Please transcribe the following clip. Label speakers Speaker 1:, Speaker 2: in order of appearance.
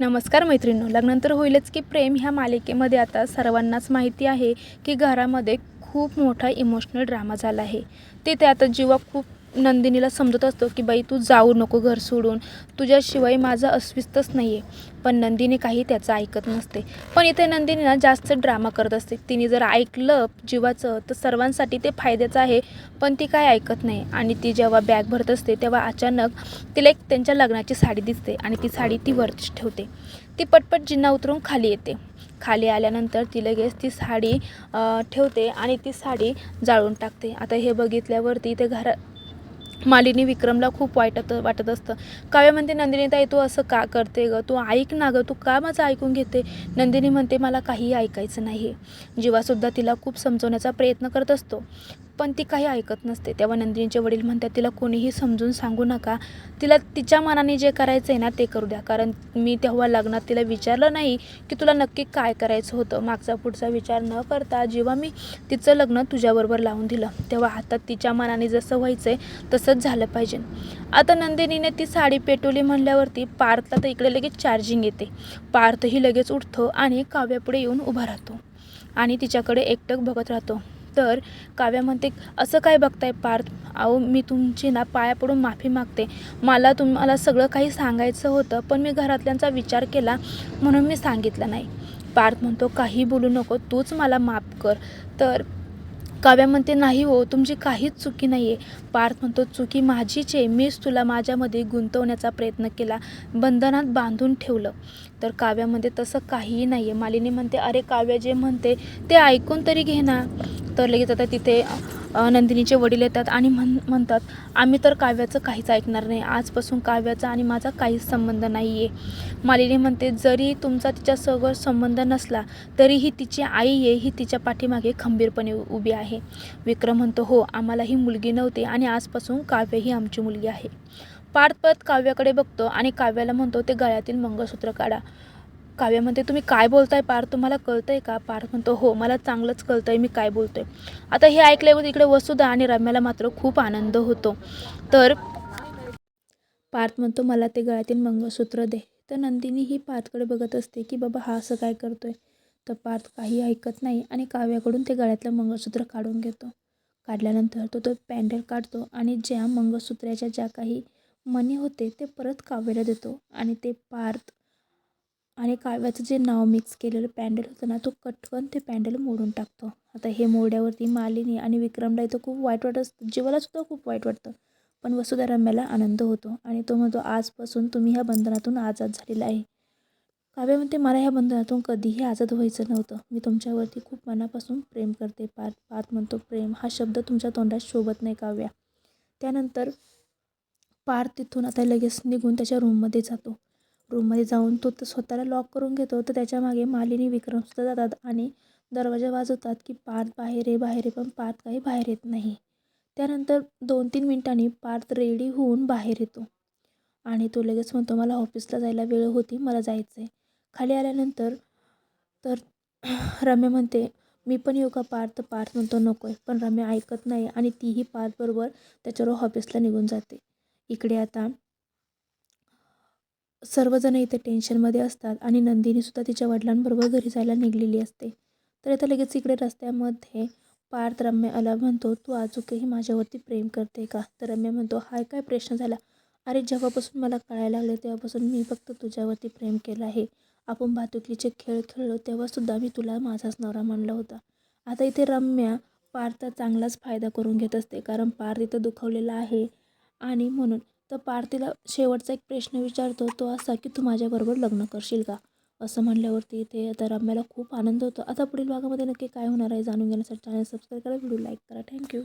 Speaker 1: नमस्कार मैत्रिणींनो लग्नानंतर होईलच की प्रेम ह्या मालिकेमध्ये आता सर्वांनाच माहिती आहे की घरामध्ये खूप मोठा इमोशनल ड्रामा झाला आहे. तिथे आता जीवा खूप नंदिनीला समजत असतो की बाई तू जाऊ नको घर सोडून. तुझ्याशिवाय माझं अस्तित्वच नाही आहे पण नंदिनी काही त्याचं ऐकत नसते. पण इथे नंदिनी ना जास्त ड्रामा करत असते. तिने जर ऐकलं जीवाचं तर सर्वांसाठी ते फायद्याचं आहे पण ती काय ऐकत नाही. आणि ती जेव्हा बॅग भरत असते तेव्हा अचानक तिला एक त्यांच्या लग्नाची साडी दिसते आणि ती साडी ती वरतीच ठेवते. ती पटपट जिन्ना उतरून खाली येते. खाली आल्यानंतर ती लगेच ती साडी ठेवते आणि ती साडी जाळून टाकते. आता हे बघितल्यावरती ते घरा मालिनी विक्रमला खूप वाटत वाटत असतं. काव्य म्हणते नंदिनीताई तू असं का करते ग? तू ऐक ना गं तू का माझं ऐकून घेते? नंदिनी म्हणते मला काही ऐकायचं नाही जीवासुद्धा तिला खूप समजवण्याचा प्रयत्न करत असतो. पण ती काही ऐकत नसते. तेव्हा नंदिनीचे वडील म्हणतात तिला कोणीही समजून सांगू नका. तिला तिच्या मनाने जे करायचं आहे ना ते करू द्या. कारण मी तेव्हा लग्नात तिला विचारलं नाही की तुला नक्की काय करायचं होतं. मागचा पुढचा विचार न करता जेव्हा मी तिचं लग्न तुझ्याबरोबर लावून दिलं तेव्हा आता तिच्या मनाने जसं व्हायचं आहे तसंच झालं पाहिजे. आता नंदिनीने ती साडी पेटवली म्हणल्यावरती पार्थला तर इकडे लगेच चार्जिंग येते. पार्थही लगेच उठतो आणि काव्यापुढे येऊन उभा राहतो आणि तिच्याकडे एकटक बघत राहतो. तर काव्या म्हणते असं काय बघताय पार्थ? अहो मी तुमची ना पाया पडून माफी मागते. मला तुम्हाला सगळं काही सांगायचं होतं पण मी घरातल्यांचा विचार केला म्हणून मी सांगितलं नाही. पार्थ म्हणतो काही बोलू नको तूच मला माफ कर. तर काव्या म्हणते नाही हो तुमची काहीच चुकी नाही आहे पार्थ म्हणतो चुकी माझीच आहे. मीच तुला माझ्यामध्ये गुंतवण्याचा प्रयत्न केला बंधनात बांधून ठेवलं. तर काव्यामध्ये तसं काहीही नाही आहे मालिनी म्हणते अरे काव्या जे म्हणते ते ऐकून तरी घे ना. तर लगेच आता तिथे नंदिनीचे वडील येतात आणि म्हण म्हणतात आम्ही तर काव्याचं काहीच ऐकणार नाही. आजपासून काव्याचा आणि माझा काहीच संबंध नाही आहे मालिनी म्हणते जरी तुमचा तिच्या सगळं संबंध नसला तरीही तिची आई आहे ही तिच्या पाठीमागे खंबीरपणे उभी आहे. विक्रम म्हणतो हो आम्हाला ही मुलगी नव्हती आणि आजपासून काव्य ही आमची मुलगी आहे. पार्थ काव्याकडे बघतो आणि काव्याला म्हणतो ते गळ्यातील मंगळसूत्र काढा. काव्या म्हणते तुम्ही काय बोलताय पार्थ तुम्हाला आहे का? पार्थ म्हणतो हो मला चांगलंच कळतंय मी काय बोलतोय. आता हे ऐकल्यावर इकडे वसुधा आणि रम्याला मात्र खूप आनंद होतो. तर पार्थ म्हणतो मला ते गळ्यातील मंगळसूत्र दे. तर नंदिनी ही पार्थकडे बघत असते की बाबा हा असं काय करतोय? तर पार्थ काही ऐकत नाही आणि काव्याकडून ते गळ्यातलं मंगळसूत्र काढून घेतो. काढल्यानंतर तो तो पॅन्डल काढतो आणि ज्या मंगळसूत्राच्या ज्या काही मनी होते ते परत काव्याला देतो आणि ते पार्थ आणि काव्याचं जे नाव मिक्स केलेलं पॅन्डल होतं ना तो कटकन ते पॅन्डल मोडून टाकतो. आता हे मोड्यावरती मालिनी आणि विक्रमला इथं खूप वाईट वाटत असतं. जीवालासुद्धा खूप वाईट वाटतं. पण वसुधा रम्याला आनंद होतो आणि तो म्हणतो आजपासून तुम्ही ह्या बंधनातून आझाद झालेला आहे. काव्य म्हणते मला ह्या बंधनातून कधीही आझाद व्हायचं नव्हतं. मी तुमच्यावरती खूप मनापासून प्रेम करते. पार पात म्हणतो प्रेम हा शब्द तुमच्या तोंडात शोभत नाही काव्या. त्यानंतर पार तिथून आता लगेच निघून त्याच्या रूममध्ये जातो. रूममध्ये जाऊन तो तर स्वतःला लॉक करून घेतो. तर त्याच्यामागे मालिनी विक्रमसुद्धा जातात आणि दरवाजा वाजवतात की पार्थ बाहेर आहे बाहेर आहे पण पार्थ काही बाहेर येत नाही. त्यानंतर दोन तीन मिनटांनी पार्थ रेडी होऊन बाहेर येतो. आणि तो लगेच म्हणतो मला ऑफिसला जायला वेळ होती मला जायचं आहे खाली आल्यानंतर तर रम्या म्हणते मी पण येऊ का पार्थ? पार्थ म्हणतो नको आहे पण रम्या ऐकत नाही आणि तीही पार्थबरोबर त्याच्यावर ऑफिसला निघून जाते. इकडे आता सर्वजण इथे टेन्शनमध्ये असतात आणि नंदिनीसुद्धा तिच्या वडिलांबरोबर घरी जायला निघलेली असते. तर आता लगेच इकडे रस्त्यामध्ये पार्थ रम्याला म्हणतो तू अजूनही माझ्यावरती प्रेम करते का? तर रम्य म्हणतो हाय काय प्रश्न झाला? अरे जेव्हापासून मला कळायला लागले तेव्हापासून मी फक्त तुझ्यावरती प्रेम केलं आहे. आपण भातुकलीचे खेळ खेळलो तेव्हासुद्धा मी तुला माझाच नवरा मानला होता. आता इथे रम्या पार्थचा चांगलाच फायदा करून घेत असते कारण पार्थ इथं दुखवलेला आहे. आणि म्हणून तर पार्थीला शेवटचा एक प्रश्न विचारतो तो असा की तू माझ्याबरोबर लग्न करशील का? असं म्हणल्यावरती इथे आता रम्याला खूप आनंद होतो. आता पुढील भागामध्ये नक्की काय होणार आहे जाणून घेण्यासाठी चॅनल सबस्क्राईब करा व्हिडिओ लाईक करा. Thank you